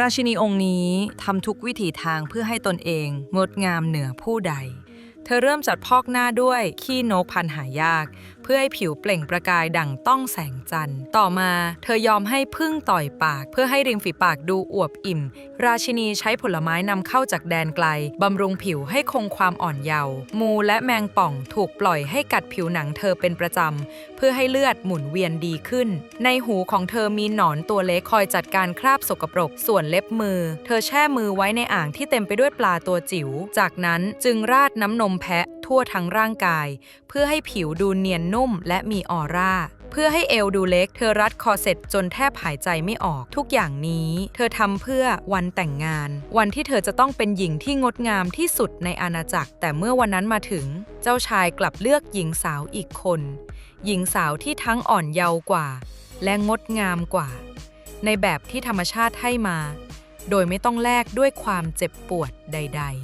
ราชินีองค์นี้ทำทุกวิถีทางเพื่อให้ตนเองงดงามเหนือผู้ใด เธอเริ่มจัดพอกหน้าด้วยขี้นกพันหายาก เพื่อให้ผิวเปล่งประกายดั่งต้องแสงจันทร์ ต่อมาเธอยอมให้พึ่งต่อยปาก เพื่อให้ริมฝีปากดูอวบอิ่ม ราชินีใช้ผลไม้นำเข้าจากแดนไกลบำรุงผิวให้คงความอ่อนเยาว์มูและแมงป่องถูกปล่อยให้กัดผิวหนังเธอเป็นประจำ เพื่อให้เลือดหมุนเวียนดีขึ้น ในหูของเธอมีหนอนตัวเล็กคอยจัดการคราบสกปรก ส่วนเล็บมือ เธอแช่มือไว้ในอ่างที่เต็มไปด้วยปลาตัวจิ๋ว จากนั้นจึงราดน้ำนมมแพะทั่วทั้งร่างกาย เพื่อให้ผิวดูเนียนนุ่มและมีออร่า เพื่อให้เอวดูเล็ก เธอรัดคอเสร็จจนแทบหายใจไม่ออกทุกอย่างนี้ เธอทำเพื่อวันแต่งงาน วันที่เธอจะต้องเป็นหญิงที่งดงามที่สุดในอาณาจักร แต่เมื่อวันนั้นมาถึง เจ้าชายกลับเลือกหญิงสาวอีกคน หญิงสาวที่ทั้งอ่อนเยาว์กว่า และงดงามกว่า ในแบบที่ธรรมชาติให้มา โดยไม่ต้องแลกด้วยความเจ็บปวดใด ๆ